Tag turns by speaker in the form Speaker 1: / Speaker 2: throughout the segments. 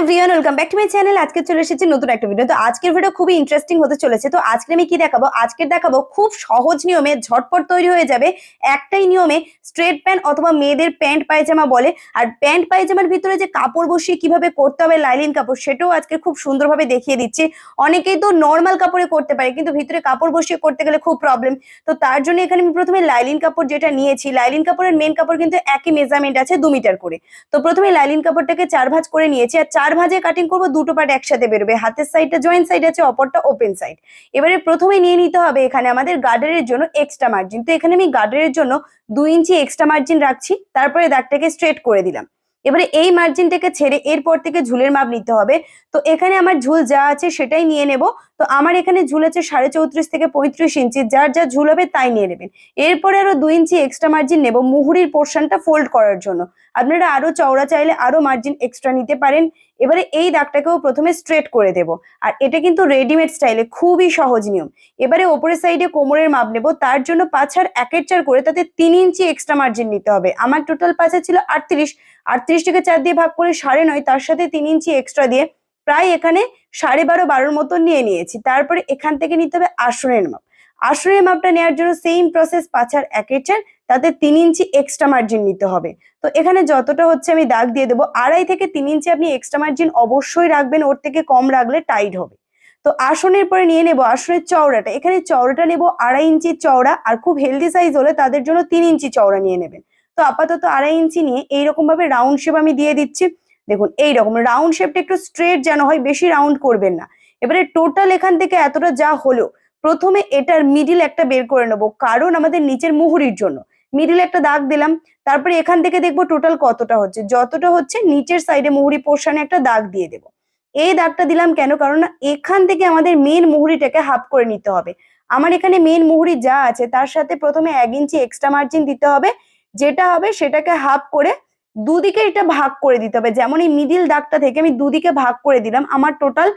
Speaker 1: Everyone welcome back to my channel আজকে চলে এসেছি নতুন একটা ভিডিও তো আজকের ভিডিও খুবই ইন্টারেস্টিং হতে চলেছে। তো আজকে আমি কি দেখাবো? আজকে দেখাবো খুব সহজ নিয়মে ঝটপট তৈরি হয়ে যাবে একটাই নিয়মে স্ট্রেট প্যান্ট অথবা মেয়েদের প্যান্ট পায়জামা বলে। আর প্যান্ট পায়জামার ভিতরে যে কাপড় বসিয়ে কীভাবে করতে হবে লাইলিন কাপড়, সেটাও আজকে খুব সুন্দরভাবে দেখিয়ে দিচ্ছি। অনেকেই তো নর্মাল কাপড়ে করতে পারে, কিন্তু ভিতরে কাপড় বসিয়ে করতে গেলে খুব প্রবলেম তো তার জন্য এখানে আমি প্রথমে লাইলিন কাপড় যেটা নিয়েছি লাইলিন কাপড়ের মেন কাপড় কিন্তু একই মেজারমেন্ট আছে দু মিটার করে। তো প্রথমে লাইলিন কাপড়টাকে চার ভাঁজ করে নিয়েছি, আর চার ভাঁজে কাটিং করব, দুটো পার্ট একসাথে বেরোবে। হাতের সাইডটা জয়েন্ট সাইড আছে, অপরটা ওপেন সাইড এবারে প্রথমে নিয়ে নিতে হবে এখানে আমাদের গার্ডারের জন্য এক্সট্রা মার্জিন তো এখানে আমি গার্ডারের জন্য দুই ইঞ্চি এক্সট্রা মার্জিন রাখছি, তারপরে দাগটাকে স্ট্রেট করে দিলাম। এবারে এই মার্জিনটাকে ছেড়ে এরপর থেকে ঝুলের মাপ নিতে হবে। তো এখানে আমার ঝুল যা আছে সেটাই নিয়ে নেব। তো আমার এখানে ঝুল আছে সাড়ে চৌত্রিশ থেকে পঁয়ত্রিশ ইঞ্চি। যার যা ঝুল হবে তাই নিয়ে নেবেন। এরপরে আরও দুই ইঞ্চি এক্সট্রা মার্জিন নেব মুহুরির পোর্শনটা ফোল্ড করার জন্য। আপনারা আরও চওড়া চাইলে আরও মার্জিন এক্সট্রা নিতে পারেন। এবারে এই দাগটাকেও প্রথমে স্ট্রেট করে দেব। আর এটা কিন্তু রেডিমেড স্টাইলে খুবই সহজ নিয়ম। এবারে ওপরের সাইডে কোমরের মাপ নেব। তার জন্য পাছার একের চার করে তাতে তিন ইঞ্চি এক্সট্রা মার্জিন নিতে হবে। আমার টোটাল পাছা ছিল আটত্রিশ। আটত্রিশটাকে চার দিয়ে ভাগ করে সাড়ে নয়, তার সাথে তিন ইঞ্চি এক্সট্রা দিয়ে প্রায় এখানে সাড়ে বারো, বারোর মতো নিয়ে নিয়েছি। তারপরে এখান থেকে নিতে হবে আসনের মাপ। আসনের মাপটা নেওয়ার জন্য সেম প্রসেস পাছার একের চার তাতে তিন ইঞ্চি এক্সট্রা মার্জিন নিতে হবে। তো এখানে যতটা হচ্ছে আমি দাগ দিয়ে দেবো, আড়াই থেকে তিন ইঞ্চি আপনি এক্সট্রা মার্জিন অবশ্যই রাখবেন, ওর থেকে কম রাখলে টাইট হবে। তো আসনের পরে নিয়ে নেব আসনের চওড়াটা। এখানে চওড়াটা নেব আড়াই ইঞ্চি চওড়া, আর খুব হেলদি সাইজ হলে তাদের জন্য তিন ইঞ্চি চওড়া নিয়ে নেবেন। তো আপাতত আড়াই ইঞ্চি নিয়ে এইরকম ভাবে রাউন্ড শেপ আমি দিয়ে দিচ্ছি। দেখুন, এইরকম রাউন্ড শেপটা একটু স্ট্রেট যেন হয়, বেশি রাউন্ড করবেন না। এবারে টোটাল এখান থেকে এতটা যা হলো, প্রথমে এটার মিডিল একটা বের করে নেব, কারণ আমাদের নিচের মুহুরির জন্য। মিডিল একটা দাগ দিলাম, তারপরে এখান থেকে দেখব টোটাল কতটা হচ্ছে। যতটা হচ্ছে, নিচের সাইডে মুহুরি পোর্শনে একটা দাগ দিয়ে দেবো। এই দাগটা দিলাম কেন? কারণ এখান থেকে আমাদের মেন মুহুরিটাকে হাফ করে নিতে হবে। আমার এখানে মেন মুহুরি যা আছে, তার সাথে প্রথমে এক ইঞ্চি এক্সট্রা মার্জিন দিতে হবে। যেটা হবে সেটাকে হাফ করে দুদিকে এটা ভাগ করে দিতে হবে। যেমন এই মিডিল দাগটা থেকে আমি দুদিকে ভাগ করে দিলাম, আমার টোটাল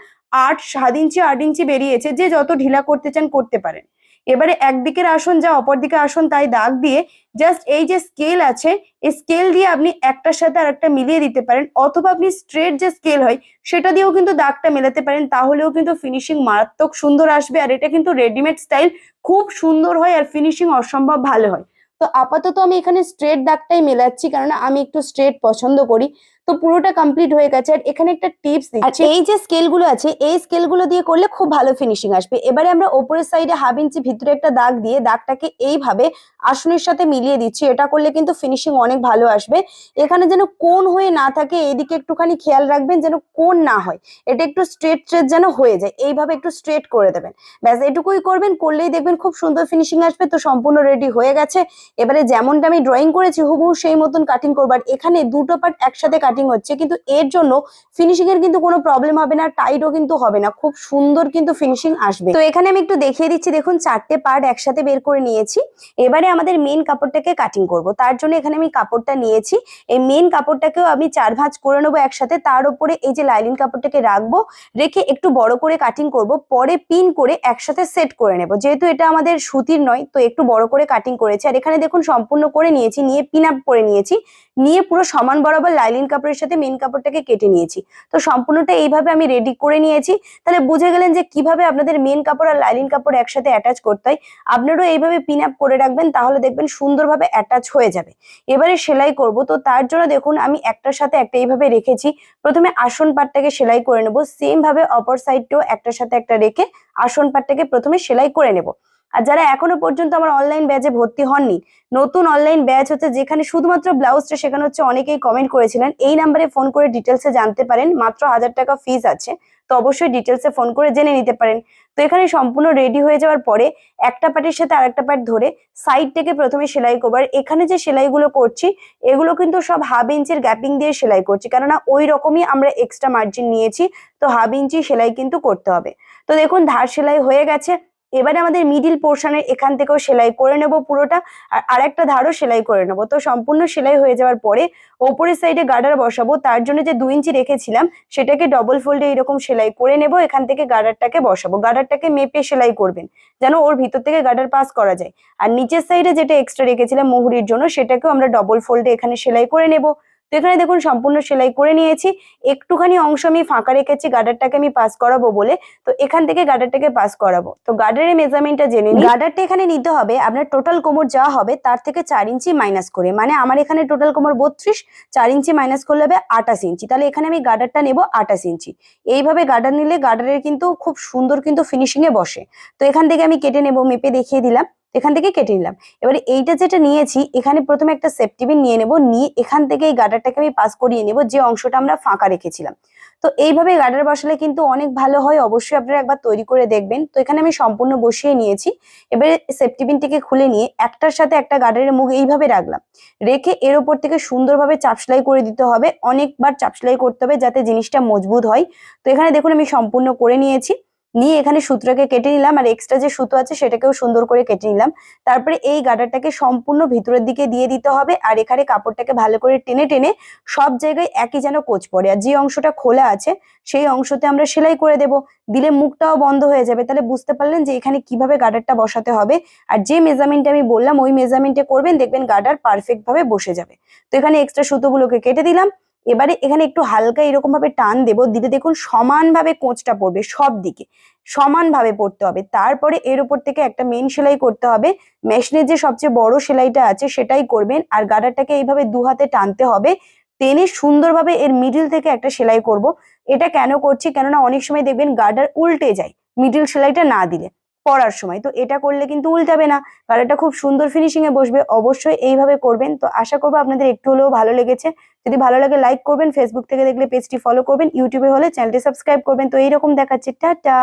Speaker 1: আট, সাত ইঞ্চি, আট ইঞ্চি বেরিয়েছে, যে যত ঢিলা করতে চান করতে পারেন। এবারে একদিকের আসন যা অপর দিকে আসন তাই দাগ দিয়ে জাস্ট এই যে স্কেল আছে, এই স্কেল দিয়ে আপনি একটার সাথে আর একটা মিলিয়ে দিতে পারেন, অথবা আপনি স্ট্রেট যে স্কেল হয়, সেটা দিয়েও কিন্তু দাগটা মেলাতে পারেন, তাহলেও কিন্তু ফিনিশিং মারাত্মক সুন্দর আসবে, আর এটা কিন্তু রেডিমেড স্টাইল খুব সুন্দর হয়, আর ফিনিশিং অসম্ভব ভালো হয়। তো আপাতত আমি এখানে স্ট্রেট দাগটাই মেলাচ্ছি কারণ আমি একটু স্ট্রেট পছন্দ করি। তো পুরোটা কমপ্লিট হয়ে গেছে আর এখানে একটা টিপস দিচ্ছি। এই যে স্কেলগুলো আছে, এই স্কেলগুলো দিয়ে করলে খুব ভালো ফিনিশিং আসবে। এবারে আমরা ওপরের সাইডে হাফ ইঞ্চি ভিতরে একটা দাগ দিয়ে দাগটাকে এইভাবে আসনের সাথে মিলিয়ে দিচ্ছি। এটা করলে কিন্তু ফিনিশিং অনেক ভালো আসবে। এখানে যেন কোন হয়ে না থাকে, এইদিকে একটুখানি খেয়াল রাখবেন যেন কোন না হয়। এটা একটু স্ট্রেট স্ট্রেট যেন হয়ে যায়। এইভাবে একটু স্ট্রেট করে দেবেন। ব্যাস, এটুকুই করবেন, করলেই দেখবেন খুব সুন্দর ফিনিশিং আসবে। তো সম্পূর্ণ রেডি হয়ে গেছে। এবারে যেমনটা আমি ড্রয়িং করেছি, হুবহু সেই মতন কাটিং করবার এখানে দুটো পার্ট একসাথে কাটিং হচ্ছে, কিন্তু এর জন্য ফিনিশিং এর কিন্তু কোনো প্রবলেম হবে না টাইটও কিন্তু হবে না, খুব সুন্দর কিন্তু ফিনিশিং আসবে। তো এখানে আমি একটু দেখিয়ে দিচ্ছি, দেখুন চারটে পার্ট একসাথে বের করে নিয়েছি। এবারে আমাদের মেন কাপড়টাকে কাটিং করব, তার জন্য এখানে আমি কাপড়টা নিয়েছি। এই মেন কাপড়টাকেও আমি চার ভাঁজ করে নেব একসাথে, তার উপরে এই যে লাইলিন কাপড়টাকে রাখব, রেখে একটু বড় করে কাটিং করব, পরে পিন করে একসাথে সেট করে নেব। যেহেতু এটা আমাদের সুতির নয়, তো একটু বড় করে কাটিং করেছি। আর এখানে দেখুন সম্পূর্ণ করে নিয়েছি, নিয়ে পিন আপ করে নিয়েছি, নিয়ে পুরো সমান বরাবর লাইলিন কাপড়ের সাথে মেন কাপড়টাকে কেটে নিয়েছি। তো সম্পূর্ণটা এইভাবে আমি রেডি করে নিয়েছি। তাহলে বুঝে গেলেন যে কীভাবে আপনাদের মেন কাপড় আর লাইলিন কাপড় একসাথে অ্যাটাচ করতে হয়। আপনারও এইভাবে পিন আপ করে রাখবেন, তাহলে দেখবেন সুন্দরভাবে অ্যাটাচ হয়ে যাবে। এবারে সেলাই করব, তো তার জন্য দেখুন আমি একটার সাথে একটা এইভাবে রেখেছি। প্রথমে আসন পাটটাকে সেলাই করে নেব। সেম ভাবে অপর সাইডটাও একটার সাথে একটা রেখে আসন পাটটাকে প্রথমে সেলাই করে নেব। আর যারা এখনও পর্যন্ত আমার অনলাইন ব্যাচে ভর্তি হননি, নতুন অনলাইন ব্যাচ হচ্ছে যেখানে শুধুমাত্র ব্লাউজটা শেখানো হচ্ছে অনেকেই কমেন্ট করেছিলেন, এই নাম্বারে ফোন করে ডিটেলসে জানতে পারেন, মাত্র হাজার টাকা ফিস আছে, তো অবশ্যই ডিটেলসে ফোন করে জেনে নিতে পারেন। তো এখানে সম্পূর্ণ রেডি হয়ে যাওয়ার পরে একটা পার্টের সাথে আরেকটা পার্ট ধরে সাইড থেকে প্রথমে সেলাই করবার এখানে যে সেলাইগুলো করছি, এগুলো কিন্তু সব হাফ ইঞ্চির গ্যাপিং দিয়ে সেলাই করছি, কেননা ওই রকমই আমরা এক্সট্রা মার্জিন নিয়েছি, তো হাফ ইঞ্চি সেলাই কিন্তু করতে হবে। তো দেখুন, ধার সেলাই হয়ে গেছে এবারে আমাদের মিডিল পোর্শনের এখান থেকেও সেলাই করে নেব পুরোটা, আর আরেকটা ধারও সেলাই করে নেব। তো সম্পূর্ণ সেলাই হয়ে যাওয়ার পরে ওপরের সাইডে গার্ডার বসাবো, তার জন্য যে দুই ইঞ্চি রেখেছিলাম, সেটাকে ডবল ফোল্ডে এরকম সেলাই করে নেব, এখান থেকে গার্ডারটাকে বসাবো। গার্ডারটাকে মেপে সেলাই করবেন, যেন ওর ভিতর থেকে গার্ডার পাস করা যায়। আর নিচের সাইডে যেটা এক্সট্রা রেখেছিলাম মুহুরির জন্য, সেটাকেও আমরা ডবল ফোল্ডে এখানে সেলাই করে নেব। তো এখানে দেখুন, সম্পূর্ণ সেলাই করে নিয়েছি। একটুখানি অংশ আমি ফাঁকা রেখেছি, গার্ডারটাকে আমি পাস করাবো বলে। তো এখান থেকে গার্ডারটাকে পাস করাবো। তো গার্ডারের মেজারমেন্টটা জেনে নিই। গার্ডারটা এখানে নিতে হবে, আপনার টোটাল কোমর যা হবে তার থেকে চার ইঞ্চি মাইনাস করে। মানে আমার এখানে টোটাল কোমর বত্রিশ, চার ইঞ্চি মাইনাস করলে হবে আটাশ ইঞ্চি। তাহলে এখানে আমি গার্ডারটা নেব আটাশ ইঞ্চি। এইভাবে গার্ডার নিলে গার্ডারের কিন্তু খুব সুন্দর কিন্তু ফিনিশিং এ বসে। তো এখান থেকে আমি কেটে নেব, মেপে দেখিয়ে দিলাম। এখান থেকে কেটে নিলাম। এবারে এইটা যেটা নিয়েছি, এখানে প্রথমে একটা সেফটিবিন নিয়ে নেব, নিয়ে এখান থেকে এই গার্ডারটাকে আমি পাস করিয়ে নেব, যে অংশটা আমরা ফাঁকা রেখেছিলাম। তো এইভাবে গার্ডার বসালে কিন্তু অনেক ভালো হয়, অবশ্যই আপনারা একবার তৈরি করে দেখবেন। তো এখানে আমি সম্পূর্ণ বসিয়ে নিয়েছি। এবারে সেফটিবিনটিকে খুলে নিয়ে একটার সাথে একটা গার্ডারের মুখ এইভাবে রাখলাম। রেখে এর ওপর থেকে সুন্দরভাবে চাপ সেলাই করে দিতে হবে, অনেকবার চাপ সেলাই করতে হবে যাতে জিনিসটা মজবুত হয়। তো এখানে দেখুন আমি সম্পূর্ণ করে নিয়েছি। নিয়ে এখানে সুতোটাকে কেটে নিলাম আর এক্সট্রা যে সুতো আছে সেটাকেও সুন্দর করে কেটে নিলাম। তারপরে এই গার্ডারটাকে সম্পূর্ণ ভিতরের দিকে দিয়ে দিতে হবে আর এখানে কাপড়টাকে ভালো করে টেনে টেনে সব জায়গায় একই যেন কোচ পড়ে। আর যে অংশটা খোলা আছে সেই অংশতে আমরা সেলাই করে দেব। দিলে মুখটাও বন্ধ হয়ে যাবে। তাহলে বুঝতে পারলেন যে এখানে কীভাবে গার্ডারটা বসাতে হবে। আর যে মেজারমেন্টে আমি বললাম, ওই মেজারমেন্টে করবেন, দেখবেন গার্ডার পারফেক্ট ভাবে বসে যাবে। তো এখানে এক্সট্রা সুতোগুলোকে কেটে দিলাম। এবারে এখানে একটু হালকা এরকম ভাবে টান দেব, দিলে দেখুন সমানভাবে কোঁচটা পড়বে সব দিকে সমানভাবে পড়তে হবে। তারপরে এর উপর থেকে একটা মেন সেলাই করতে হবে। মেশিনের যে সবচেয়ে বড় সেলাইটা আছে সেটাই করবেন। আর গার্ডারটাকে এইভাবে দু হাতে টানতে হবে। টেনে সুন্দরভাবে এর মিডিল থেকে একটা সেলাই করব। এটা কেন করছি? কেননা অনেক সময় দেখবেন গার্ডার উল্টে যায় মিডিল সেলাইটা না দিলে। পরার সময়। তো এটা করলে কিন্তু উল্টাবে না। কালারটা খুব সুন্দর ফিনিশিং এ বসবে। অবশ্যই এইভাবে করবেন। তো আশা করব আপনাদের একটু হলেও ভালো লেগেছে। যদি ভালো লাগে লাইক করবেন ফেসবুক থেকে দেখলে পেজটি ফলো করবেন ইউটিউবে হলে চ্যানেলটি সাবস্ক্রাইব করবেন। তো এইরকম দেখাচ্ছে। টাটা!